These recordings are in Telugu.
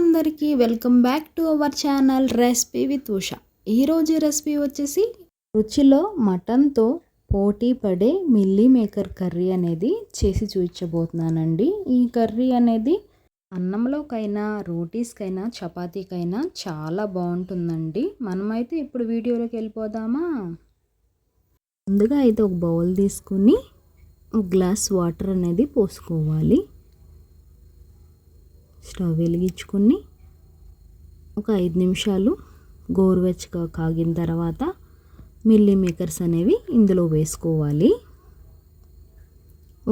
అందరికీ welcome back to our channel recipe with Usha. ఈరోజు రెసిపీ వచ్చేసి రుచిలో మటన్తో పోటీ పడే మిల్లీ మేకర్ కర్రీ అనేది చేసి చూపించబోతున్నానండి. ఈ కర్రీ అనేది అన్నంలోకైనా రోటీస్కైనా చపాతీకైనా చాలా బాగుంటుందండి. మనమైతే ఇప్పుడు వీడియోలోకి వెళ్ళిపోదామా? ముందుగా అయితే ఒక బౌల్ తీసుకుని ఒక గ్లాస్ వాటర్ అనేది పోసుకోవాలి. స్టవ్ వెలిగించుకొని ఒక ఐదు నిమిషాలు గోరువెచ్చగా కాగిన తర్వాత మిల్లీ మేకర్స్ అనేవి ఇందులో వేసుకోవాలి.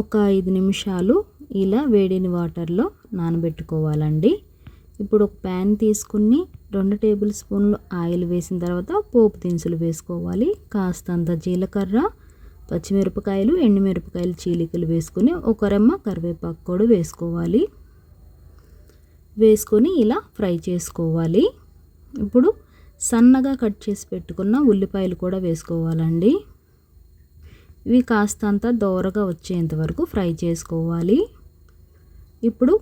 ఒక ఐదు నిమిషాలు ఇలా వేడిని వాటర్లో నానబెట్టుకోవాలండి. ఇప్పుడు ఒక ప్యాన్ తీసుకుని రెండు టేబుల్ స్పూన్లు ఆయిల్ వేసిన తర్వాత పోపు దినుసులు వేసుకోవాలి. కాస్తంత జీలకర్ర పచ్చిమిరపకాయలు ఎండుమిరపకాయలు చీలికలు వేసుకుని ఒక రెమ్మ కరివేపాకు కూడా వేసుకోవాలి. వేసుకొని ఇలా ఫ్రై చేసుకోవాలి. ఇప్పుడు సన్నగా కట్ చేసి పెట్టుకున్న ఉల్లిపాయలు కూడా వేసుకోవాలండి. ఇవి కాస్తంత దోరగా వచ్చేంత వరకు ఫ్రై చేసుకోవాలి. ఇప్పుడు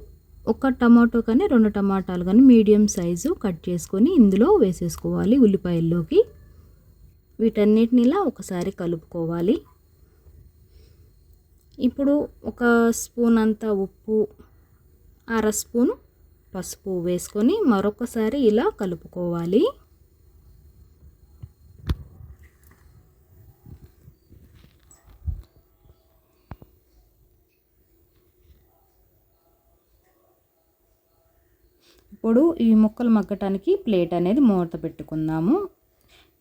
ఒక టమాటో కానీ రెండు టమాటాలు కానీ మీడియం సైజు కట్ చేసుకొని ఇందులో వేసేసుకోవాలి ఉల్లిపాయల్లోకి. వీటన్నిటిని ఇలా ఒకసారి కలుపుకోవాలి. ఇప్పుడు ఒక స్పూన్ అంత ఉప్పు అర స్పూను పసుపు వేసుకొని మరొకసారి ఇలా కలుపుకోవాలి. ఇప్పుడు ఈ ముక్కలు మగ్గటానికి ప్లేట్ అనేది మూత పెట్టుకుందాము.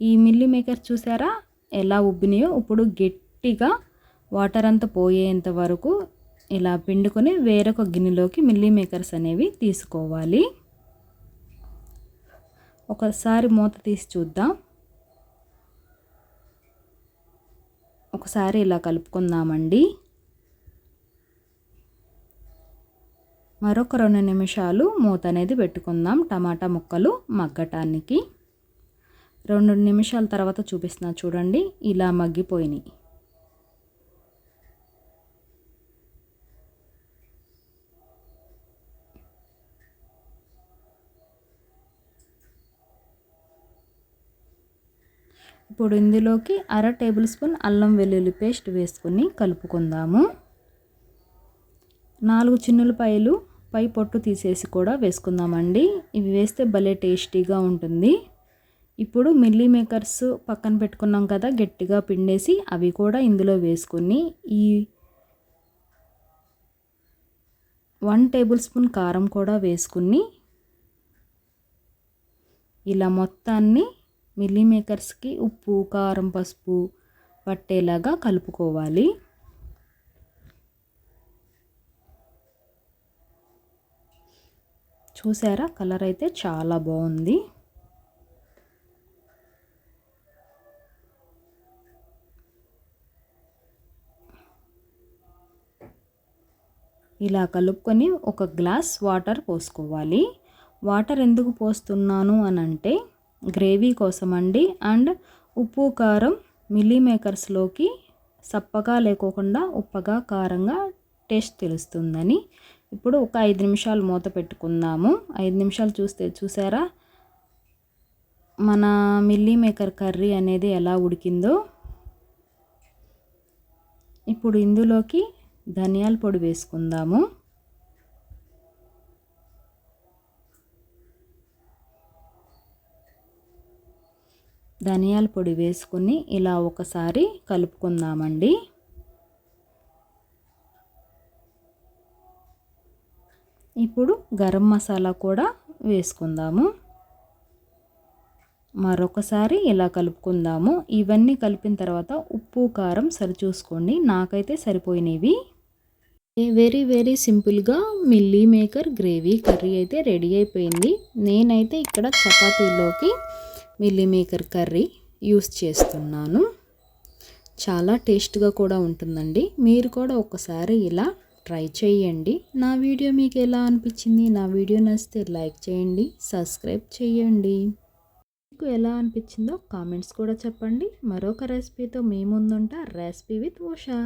ఈ మిల్లీ మేకర్ చూసారా? ఎలా ఉబ్బినాయో ఇప్పుడు గట్టిగా వాటర్ అంతా పోయేంత వరకు ఇలా పిండుకొని వేరొక గిన్నెలోకి మిల్లీ మేకర్స్ అనేవి తీసుకోవాలి. ఒకసారి మూత తీసి చూద్దాం. ఒకసారి ఇలా కలుపుకుందామండి. మరొక రెండు నిమిషాలు మూత అనేది పెట్టుకుందాం టమాటా ముక్కలు మగ్గటానికి. రెండు నిమిషాల తర్వాత చూపిస్తున్నా చూడండి ఇలా మగ్గిపోయినాయి. ఇప్పుడు ఇందులోకి అర టేబుల్ స్పూన్ అల్లం వెల్లుల్లి పేస్ట్ వేసుకొని కలుపుకుందాము. నాలుగు చిన్నులపాయలు పై పొట్టు తీసేసి కూడా వేసుకుందామండి. ఇవి వేస్తే భలే టేస్టీగా ఉంటుంది. ఇప్పుడు మిల్లీ మేకర్స్ పక్కన పెట్టుకున్నాం కదా గట్టిగా పిండేసి అవి కూడా ఇందులో వేసుకొని ఈ వన్ టేబుల్ స్పూన్ కారం కూడా వేసుకుని ఇలా మొత్తాన్ని మిల్లీ మేకర్స్కి ఉప్పు కారం పసుపు పట్టేలాగా కలుపుకోవాలి. చూసారా? కలర్ అయితే చాలా బాగుంది. ఇలా కలుపుకొని ఒక గ్లాస్ వాటర్ పోసుకోవాలి. వాటర్ ఎందుకు పోస్తున్నాను అని అంటే గ్రేవీ కోసం అండి అండ్ ఉప్పు కారం మిల్లీ మేకర్స్లోకి సప్పగా లేకోకుండా ఉప్పగా కారంగా టేస్ట్ తెలుస్తుందని. ఇప్పుడు ఒక ఐదు నిమిషాలు మూత పెట్టుకుందాము. ఐదు నిమిషాలు చూస్తే చూసారా? మన మిల్లీ మేకర్ కర్రీ అనేది ఎలా ఉడికిందో. ఇప్పుడు ఇందులోకి ధనియాల పొడి వేసుకుందాము. ధనియాల పొడి వేసుకుని ఇలా ఒకసారి కలుపుకుందామండి. ఇప్పుడు గరం మసాలా కూడా వేసుకుందాము. మరొకసారి ఇలా కలుపుకుందాము. ఇవన్నీ కలిపిన తర్వాత ఉప్పు కారం సరిచూసుకోండి. నాకైతే సరిపోయినవి. వెరీ వెరీ సింపుల్గా మిల్లీ మేకర్ గ్రేవీ కర్రీ అయితే రెడీ అయిపోయింది. నేనైతే ఇక్కడ చపాతీలోకి మిల్లీ మేకర్ కర్రీ యూస్ చేస్తున్నాను. చాలా టేస్ట్గా కూడా ఉంటుందండి. మీరు కూడా ఒకసారి ఇలా ట్రై చేయండి. నా వీడియో మీకు ఎలా అనిపించింది? నా వీడియో నచ్చితే లైక్ చేయండి సబ్స్క్రైబ్ చేయండి. మీకు ఎలా అనిపించిందో కామెంట్స్ కూడా చెప్పండి. మరొక రెసిపీతో మీ ముందుంటా రెసిపీ విత్ ఉషా.